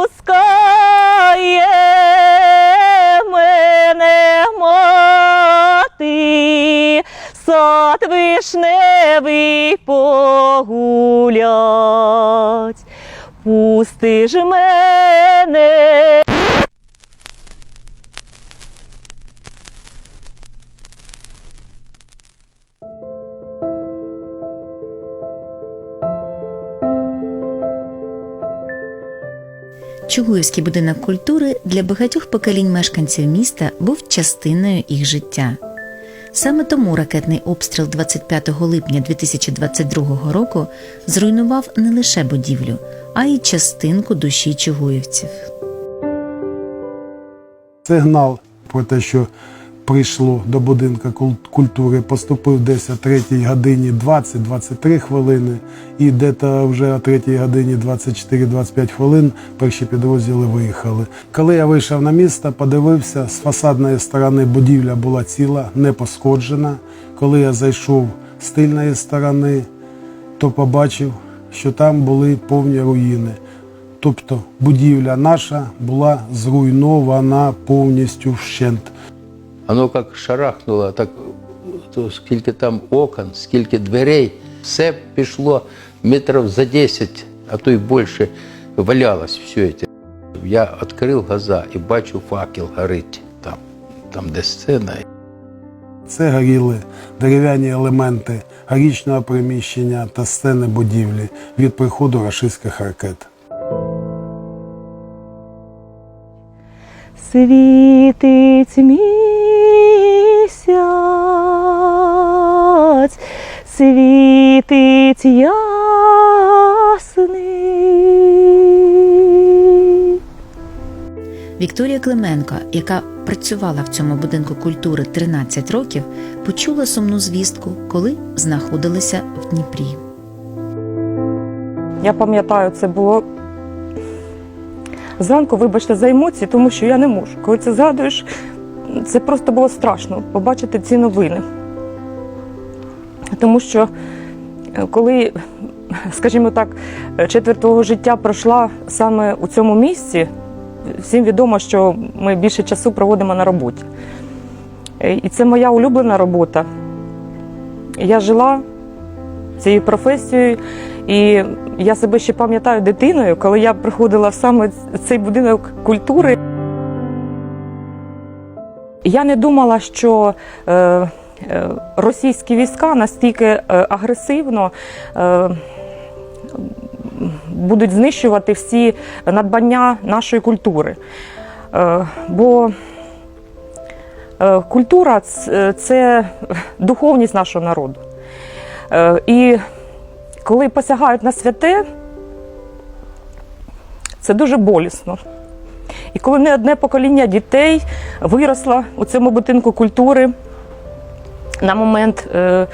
пускає мене мати, сад вишневий погулять. Пусти ж мене. Чугуївський будинок культури для багатьох поколінь мешканців міста був частиною їх життя. Саме тому ракетний обстріл 25 липня 2022 року зруйнував не лише будівлю, а й частинку душі чугуївців. Сигнал про те, що прийшло до будинку культури, поступив десь о 3 годині 20-23 хвилини, і десь вже о 3 годині 24-25 хвилин перші підрозділи виїхали. Коли я вийшов на місто, подивився, з фасадної сторони будівля була ціла, не пошкоджена. Коли я зайшов з тильної сторони, то побачив, що там були повні руїни. Тобто будівля наша була зруйнована повністю вщент. Воно як шарахнуло, так то скільки там окон, скільки дверей, все пішло метрів за 10, а то й більше валялось все це. Я відкрив глаза і бачу факел горить там, там де сцена. Це горіли дерев'яні елементи горічного приміщення та сцени будівлі від приходу рашистських ракет. Світить місяць, світить ясний. Вікторія Клименко, яка працювала в цьому будинку культури 13 років, почула сумну звістку, коли знаходилася в Дніпрі. Я пам'ятаю, це було зранку, вибачте, за емоції, тому що я не можу. Коли це згадуєш, це просто було страшно побачити ці новини. Тому що е, коли, скажімо так, четверть твого життя пройшла саме у цьому місці, всім відомо, що ми більше часу проводимо на роботі. Е, І це моя улюблена робота. Я жила цією професією, і я себе ще пам'ятаю дитиною, коли я приходила в саме цей будинок культури. Я не думала, що е, е, російські війська настільки е, агресивно будуть знищувати всі надбання нашої культури. Бо культура це духовність нашого народу. І коли посягають на святе, це дуже болісно. І коли не одне покоління дітей виросло у цьому будинку культури на момент е,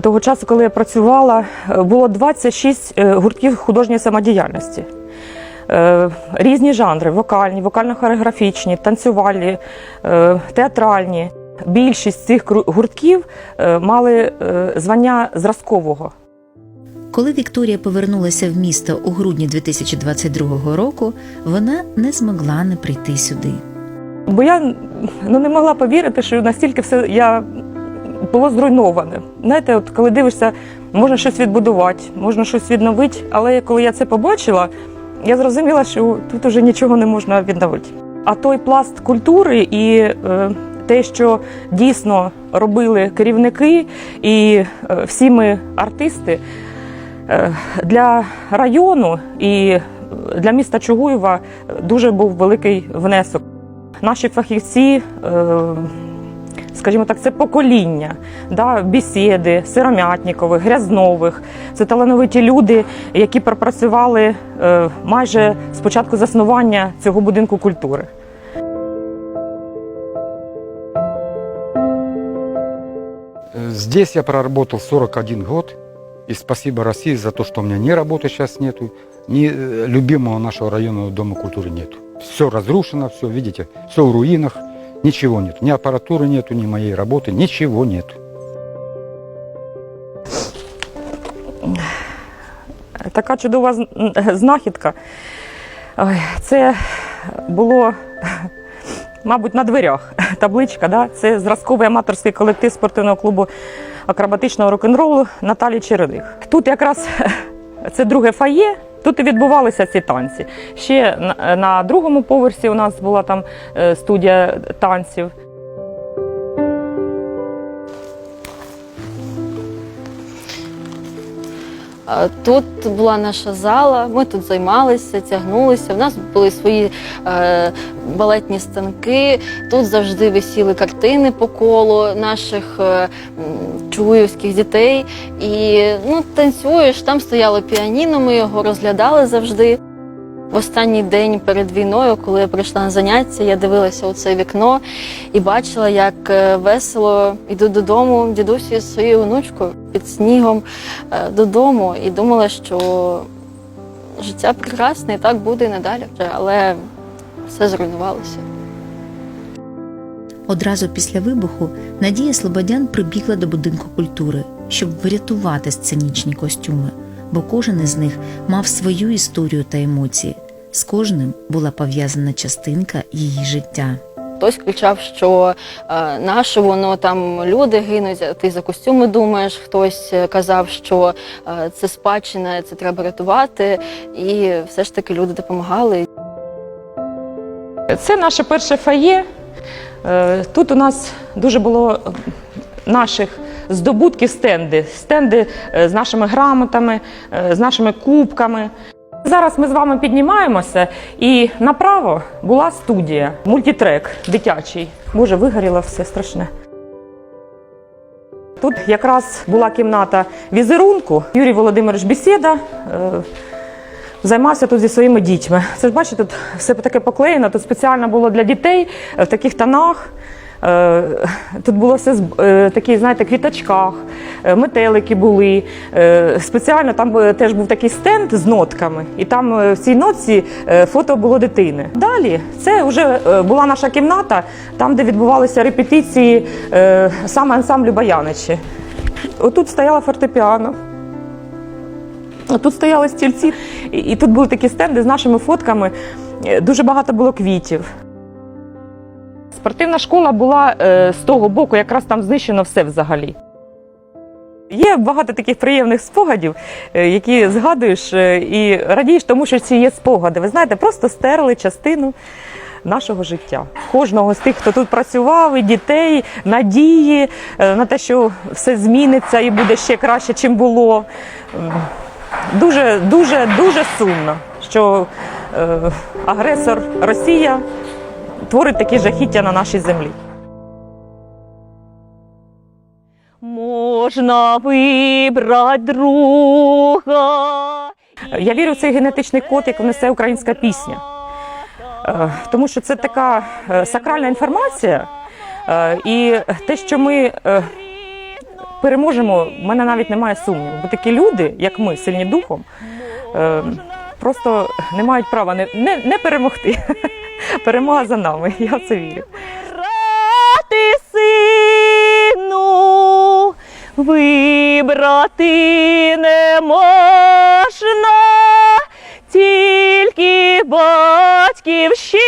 того часу, коли я працювала, е, було 26 е, гуртків художньої самодіяльності. Різні жанри: вокальні, вокально-хореографічні, танцювальні, театральні. Більшість цих гуртків мали звання зразкового. Коли Вікторія повернулася в місто у грудні 2022 року, вона не змогла не прийти сюди. Бо я ну, не могла повірити, що настільки все я було зруйноване. Знаєте, от коли дивишся, можна щось відбудувати, можна щось відновити, але коли я це побачила, я зрозуміла, що тут уже нічого не можна відновити. А той пласт культури і е, те, що дійсно робили керівники і е, всі ми артисти для району і для міста Чугуєва дуже був великий внесок. Наші фахівці, е, скажімо так, це покоління, да, бесіди, Сиромятнікових, Грязнових. Це талановиті люди, які пропрацювали е, майже з початку заснування цього будинку культури. Здесь я проработал 41 год. И спасибо России за то, что у меня ни работы сейчас нету, ни э, любимого нашего районного дома культуры нету. Все разрушено, все, видите, все в руинах, ничего нет. Ни аппаратуры нету, ни моей работы, ничего нету. Така чудова з- знахідка. Ой, це було, мабуть, на дверях табличка. Да? Це зразковий аматорський колектив спортивного клубу акробатичного рок-н-ролу Наталі Чередих. Тут якраз це друге фає. Тут і відбувалися ці танці. Ще на, другому поверсі у нас була там е, студія танців. Тут була наша зала, ми тут займалися, тягнулися. У нас були свої е, балетні станки. Тут завжди висіли картини по колу наших е, м, чуївських дітей. І ну, танцюєш, там стояло піаніно, ми його розглядали завжди. В останній день перед війною, коли я прийшла на заняття, я дивилася у це вікно і бачила, як е, весело йдуть додому дідусі з своєю онучкою під снігом е, додому, і думала, що життя прекрасне і так буде і надалі. Але все зруйнувалося. Одразу після вибуху Надія Слободян прибігла до будинку культури, щоб врятувати сценічні костюми, бо кожен із них мав свою історію та емоції. З кожним була пов'язана частинка її життя. Хтось кричав, що е, наше воно там люди гинуть, а ти за костюми думаєш. Хтось е, казав, що е, це спадщина, це треба рятувати. І все ж таки люди допомагали. Це наше перше фає. Е, Тут у нас дуже було наших здобутків стенди, стенди е, з нашими грамотами, е, з нашими кубками. Зараз ми з вами піднімаємося, і направо була студія, мультитрек дитячий. Боже, вигоріло все страшне. Тут якраз була кімната візерунку. Юрій Володимирович Бесіда е, займався тут зі своїми дітьми. Це ж бачите, тут все таке поклеєно, тут спеціально було для дітей в таких тонах. Е, Тут було все е, такі, знаєте, квіточках, е, метелики були. Спеціально там теж був такий стенд з нотками, і там в цій нотці фото було дитини. Далі це вже була наша кімната, там, де відбувалися репетиції саме ансамблю Баяничі. Отут стояла фортепіано. А Тут стояли стільці, і, тут були такі стенди з нашими фотками. Дуже багато було квітів. Спортивна школа була е, з того боку, якраз там знищено все взагалі. Є багато таких приємних спогадів, е, які згадуєш е, і радієш, тому що ці є спогади. Ви знаєте, просто стерли частину нашого життя. Кожного з тих, хто тут працював, і дітей, надії на те, що все зміниться і буде ще краще, чим було. Дуже, дуже, дуже сумно, що агресор Росія творить такі жахіття на нашій землі. Можна вибрати друга. Я вірю в цей генетичний код, як несе українська пісня. Е, Тому що це така е, сакральна інформація, е, і те, що ми переможемо, в мене навіть немає сумніву. Бо такі люди, як ми, сильні духом, просто не мають права не, не, не перемогти. Перемога за нами, я в це вірю. Брати сину, вибрати не можна, тільки батьківщину